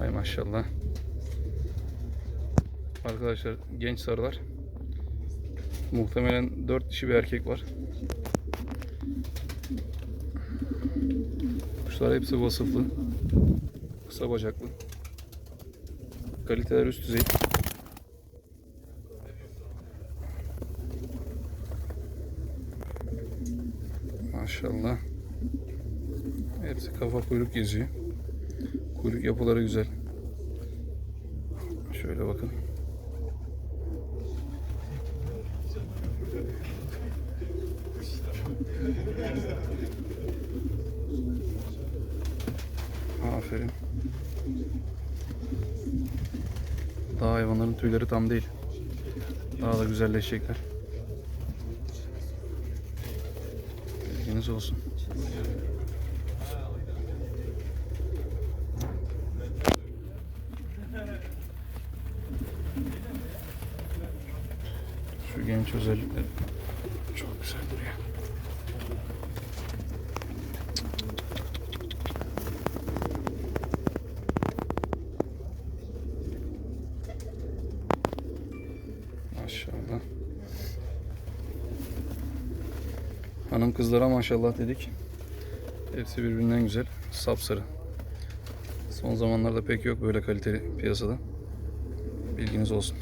Hay maşallah. Arkadaşlar genç sarılar. Muhtemelen 4 dişi bir erkek var. Kuşlar hepsi vasıflı. Kısa bacaklı. Kaliteler üst düzey. Maşallah. Hepsi kafa kuyruk geziyor. Kuyruk yapıları güzel. Şöyle bakın. Aferin. Daha hayvanların tüyleri tam değil. Daha da güzelleşecekler. Bilginiz olsun. Şu genç özellikle çok güzel duruyor. Maşallah. Hanım kızlara maşallah dedik. Hepsi birbirinden güzel. Sapsarı. Son zamanlarda pek yok böyle kaliteli piyasada. Bilginiz olsun.